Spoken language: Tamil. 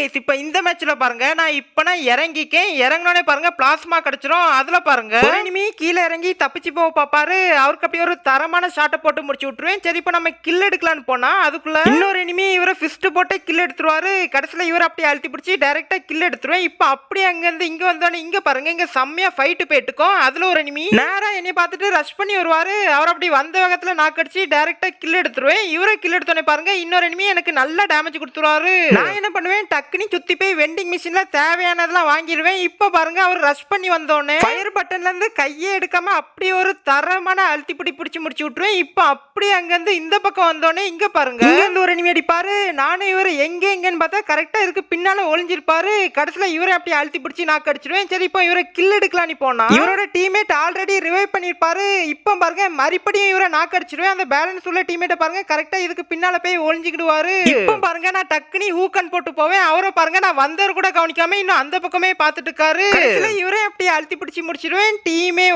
கைஸ் இப்போ இந்த மேட்ச்ல பாருங்க நான் இப்போ நான் இறங்கிக்கேன். இறங்கினோடனே பாருங்க பிளாஸ்மா கிடைச்சிரும். அதுல பாருங்க. Enemy கீழே இறங்கி தப்பிச்சு போக பாப்பாரு. அவருக்கு அப்படியே ஒரு தரமான ஷாட்டை போட்டு முடிச்சு விட்டுருவேன். சரி இப்போ நம்ம கில் எடுக்கலாம்னு போனா அதுக்குள்ள இன்னொரு enemy இவரை ஃபிஸ்ட் போட்டு கில் எடுத்துருவாரு. கடைசியில் இவர் அப்படியே அழுத்தி பிடிச்சி டைரக்டா கில் எடுத்துருவேன். இப்போ அப்படியே அங்கேருந்து இங்க வந்தோடனே இங்க பாருங்க இங்க செம்மையா ஃபைட்டு போயிட்டுக்கோம் அதுல ஒரு enemy நேரா என்னை பார்த்துட்டு ரஷ் பண்ணி வருவாரு. அவர் அப்படி வந்த வேகத்துல நாக்கடிச்சு டைரக்டா கில் எடுத்துருவேன். இவரை கில் எடுத்தோடனே பாருங்க இன்னொரு enemy எனக்கு நல்ல டேமேஜ் கொடுத்துருவாரு. நான் என்ன பண்ணுவேன்? டக்குனி சுத்தி போய் வெண்டிங் மிஷின்ல தேவையானதெல்லாம் வாங்கிடுவேன். இப்போ பாருங்க அவர் ரஷ் பண்ணி வந்தோடனே ஃபயர் பட்டன்ல இருந்து கையே எடுக்காம அப்படியே ஒரு தரமான அழுத்தி பிடி பிடிச்சு முடிச்சு விட்டுருவேன். இப்போ அப்படியே அங்கிருந்து இந்த பக்கம் வந்தோடனே இங்க பாருங்க. அடிப்பாரு. நானும் இவர் எங்க எங்கன்னு பார்த்தா கரெக்டா இருக்கு. பின்னால ஒளிஞ்சிருப்பாரு. கடைசியில இவரை அப்படியே அழுத்தி பிடிச்சி நாக்கு அடிச்சிருவேன். சரி இப்போ இவரை கில் எடுக்கலாம்னு போனா. இவரோட டீம்மேட் ஆல்ரெடி ரிவைவ் பண்ணிருப்பாரு இப்போ பாருங்க மறுபடியும் இவரை நாக்கு அடிச்சிருவேன். அந்த பேலன்ஸ் உள்ள டீம்மேட்டை பாருங்க கரெக்டா இதுக்கு பின்னால போய் ஒளிஞ்சுக்கிடுவாரு. இப்போ பாருங்க நான் டக்குனி ஹூக்கன் போட்டு போவேன். அவரை பாருங்க நான் வந்தவர் கூட கவனிக்காம இன்னும் அந்த பக்கமே பார்த்துட்டு இருக்காரு. இவரே அப்படியே அழுத்தி பிடிச்சி முடிச்சிருவேன். டீமே